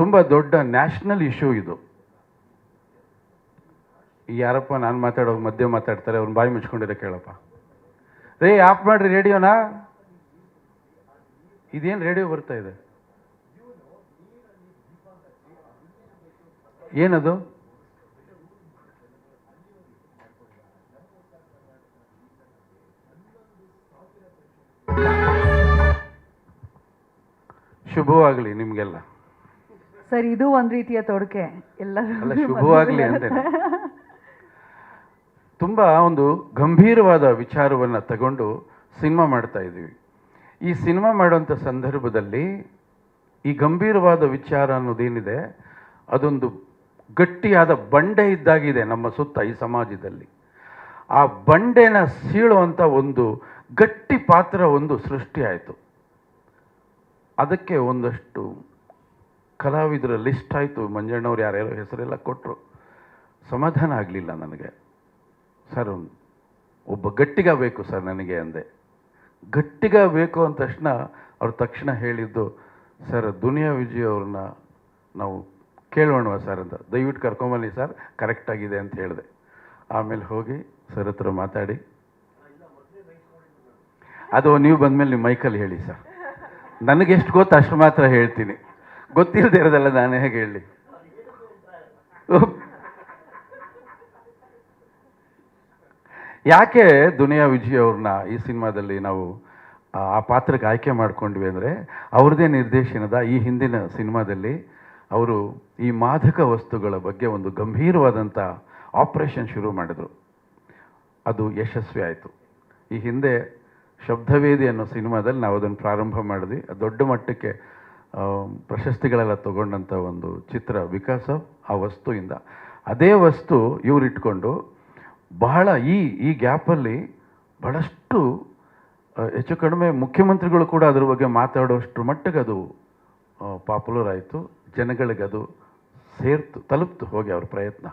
ತುಂಬ ದೊಡ್ಡ national issue ಇದು. ಯಾರಪ್ಪ, ನಾನು ಮಾತಾಡೋ ಮಧ್ಯೆ ಮಾತಾಡ್ತಾರೆ ಅವ್ನ ಬಾಯಿ ಮುಚ್ಕೊಂಡಿರೋ ಕೇಳಪ್ಪ. ರೇ ಆಫ್ ಮಾಡ್ರಿ ರೇಡಿಯೋನಾ. ಇದೇನು ರೇಡಿಯೋ ಬರ್ತಾ ಇದೆ? ಏನದು? ಶುಭವಾಗಲಿ ನಿಮಗೆಲ್ಲ. ಸರ್ ಇದು ಒಂದು ರೀತಿಯ ತೊಡಕೆ. ಎಲ್ಲ ಶುಭವಾಗಲಿ ಅಂತ. ತುಂಬ ಒಂದು ಗಂಭೀರವಾದ ವಿಚಾರವನ್ನು ತಗೊಂಡು ಸಿನಿಮಾ ಮಾಡ್ತಾ ಇದ್ದೀವಿ. ಈ ಸಿನಿಮಾ ಮಾಡುವಂಥ ಸಂದರ್ಭದಲ್ಲಿ ಈ ಗಂಭೀರವಾದ ವಿಚಾರ ಅನ್ನೋದೇನಿದೆ ಅದೊಂದು ಗಟ್ಟಿಯಾದ ಬಂಡೆ ಇದ್ದಾಗಿದೆ ನಮ್ಮ ಸುತ್ತ ಈ ಸಮಾಜದಲ್ಲಿ. ಆ ಬಂಡೆನ ಸೀಳುವಂಥ ಒಂದು ಗಟ್ಟಿ ಪಾತ್ರ ಒಂದು ಸೃಷ್ಟಿಯಾಯಿತು ಅದಕ್ಕೆ ಒಂದಷ್ಟು ಕಲಾವಿದರ ಲಿಸ್ಟ್ ಆಯಿತು. ಮಂಜಣ್ಣವ್ರು ಯಾರ್ಯಾರೋ ಹೆಸರೆಲ್ಲ ಕೊಟ್ಟರು ಸಮಾಧಾನ ಆಗಲಿಲ್ಲ ನನಗೆ. ಸರ್ ಒಬ್ಬ ಗಟ್ಟಿಗ ಬೇಕು ಸರ್ ನನಗೆ ಅಂದೆ. ಗಟ್ಟಿಗ ಬೇಕು ಅಂದ ತಕ್ಷಣ ಅವ್ರು ತಕ್ಷಣ ಹೇಳಿದ್ದು, ಸರ್, ದುನಿಯಾ ವಿಜಯ್ ಅವ್ರನ್ನ ನಾವು ಕೇಳೋಣ ಸರ್ ಅಂತ. ದಯವಿಟ್ಟು ಕರ್ಕೊಂಬನ್ನಿ ಸರ್ ಕರೆಕ್ಟಾಗಿದೆ ಅಂತ ಹೇಳಿದೆ. ಆಮೇಲೆ ಹೋಗಿ ಸರ್ ಹತ್ರ ಮಾತಾಡಿ. ಅದು ನೀವು ಬಂದಮೇಲೆ ನಿಮ್ಮ ಮೈಕಲ್ಲಿ ಹೇಳಿ ಸರ್. ನನಗೆಷ್ಟು ಗೊತ್ತು ಅಷ್ಟು ಮಾತ್ರ ಹೇಳ್ತೀನಿ. ಗೊತ್ತಿಲ್ಲದೆ ಇರೋದಲ್ಲ ನಾನು ಹೇಗೆ ಹೇಳಿ. ಯಾಕೆ ದುನಿಯಾ ವಿಜಯ್ ಅವ್ರನ್ನ ಈ ಸಿನಿಮಾದಲ್ಲಿ ನಾವು, ಆ ಪಾತ್ರಕ್ಕೆ ಆಯ್ಕೆ ಮಾಡ್ಕೊಂಡ್ವಿ ಅಂದರೆ ಅವ್ರದ್ದೇ ನಿರ್ದೇಶನದ ಈ ಹಿಂದಿನ ಸಿನಿಮಾದಲ್ಲಿ ಅವರು ಈ ಮಾದಕ ವಸ್ತುಗಳ ಬಗ್ಗೆ ಒಂದು ಗಂಭೀರವಾದಂಥ ಆಪರೇಷನ್ ಶುರು ಮಾಡಿದ್ರು. ಅದು ಯಶಸ್ವಿ ಆಯಿತು. ಈ ಹಿಂದೆ ಶಬ್ದವೇದಿ ಅನ್ನೋ ಸಿನಿಮಾದಲ್ಲಿ ನಾವು ಅದನ್ನು ಪ್ರಾರಂಭ ಮಾಡಿದ್ವಿ. ದೊಡ್ಡ ಮಟ್ಟಕ್ಕೆ ಪ್ರಶಸ್ತಿಗಳೆಲ್ಲ ತಗೊಂಡಂಥ ಒಂದು ಚಿತ್ರ ವಿಕಾಸ ಆ ವಸ್ತುವಿಂದ. ಅದೇ ವಸ್ತು ಇವ್ರು ಇಟ್ಕೊಂಡು ಬಹಳ ಈ ಈ ಗ್ಯಾಪಲ್ಲಿ ಬಹಳಷ್ಟು ಹೆಚ್ಚು ಕಡಿಮೆ ಮುಖ್ಯಮಂತ್ರಿಗಳು ಕೂಡ ಅದ್ರ ಬಗ್ಗೆ ಮಾತಾಡೋಷ್ಟು ಮಟ್ಟಿಗೆ ಅದು ಪಾಪ್ಯುಲರ್ ಆಯಿತು. ಜನಗಳಿಗೆ ಅದು ಸೇರ್ತು, ತಲುಪ್ತು ಹೋಗಿ ಅವ್ರ ಪ್ರಯತ್ನ.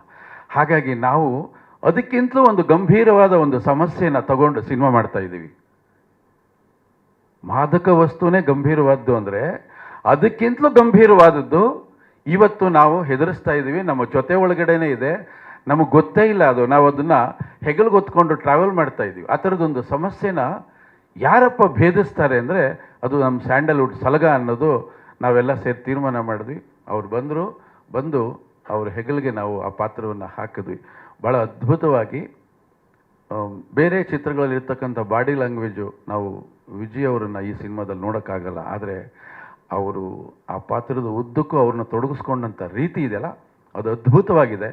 ಹಾಗಾಗಿ ನಾವು ಅದಕ್ಕಿಂತಲೂ ಒಂದು ಗಂಭೀರವಾದ ಒಂದು ಸಮಸ್ಯೆನ ತಗೊಂಡು ಸಿನಿಮಾ ಮಾಡ್ತಾ ಇದ್ದೀವಿ. ಮಾದಕ ವಸ್ತುವೇ ಗಂಭೀರವಾದ್ದು ಅಂದರೆ ಅದಕ್ಕಿಂತಲೂ ಗಂಭೀರವಾದದ್ದು, ಇವತ್ತು ನಾವು ಹೆದರಿಸ್ತಾ ಇದ್ದೀವಿ, ನಮ್ಮ ಜೊತೆ ಒಳಗಡೆನೇ ಇದೆ. ನಮಗೆ ಗೊತ್ತೇ ಇಲ್ಲ ಅದು, ನಾವು ಅದನ್ನು ಹೆಗಲ್ಗೊತ್ಕೊಂಡು ಟ್ರಾವೆಲ್ ಮಾಡ್ತಾ ಇದ್ದೀವಿ. ಆ ಥರದೊಂದು ಸಮಸ್ಯೆನ ಯಾರಪ್ಪ ಭೇದಿಸ್ತಾರೆ ಅಂದರೆ ಅದು ನಮ್ಮ ಸ್ಯಾಂಡಲ್ವುಡ್ ಸಲಗ ಅನ್ನೋದು ನಾವೆಲ್ಲ ಸೇರಿ ತೀರ್ಮಾನ ಮಾಡಿದ್ವಿ. ಅವ್ರು ಬಂದರು, ಬಂದು ಅವ್ರ ಹೆಗಲಿಗೆ ನಾವು ಆ ಪಾತ್ರವನ್ನು ಹಾಕಿದ್ವಿ. ಭಾಳ ಅದ್ಭುತವಾಗಿ ಬೇರೆ ಚಿತ್ರಗಳಲ್ಲಿರ್ತಕ್ಕಂಥ ಬಾಡಿ ಲ್ಯಾಂಗ್ವೇಜು ನಾವು ವಿಜಯ್ ಅವರನ್ನು ಈ ಸಿನಿಮಾದಲ್ಲಿ ನೋಡೋಕ್ಕಾಗಲ್ಲ. ಆದರೆ ಅವರು ಆ ಪಾತ್ರದ ಉದ್ದಕ್ಕೂ ಅವ್ರನ್ನ ತೊಡಗಿಸ್ಕೊಂಡಂಥ ರೀತಿ ಇದೆಯಲ್ಲ? ಅದು ಅದ್ಭುತವಾಗಿದೆ.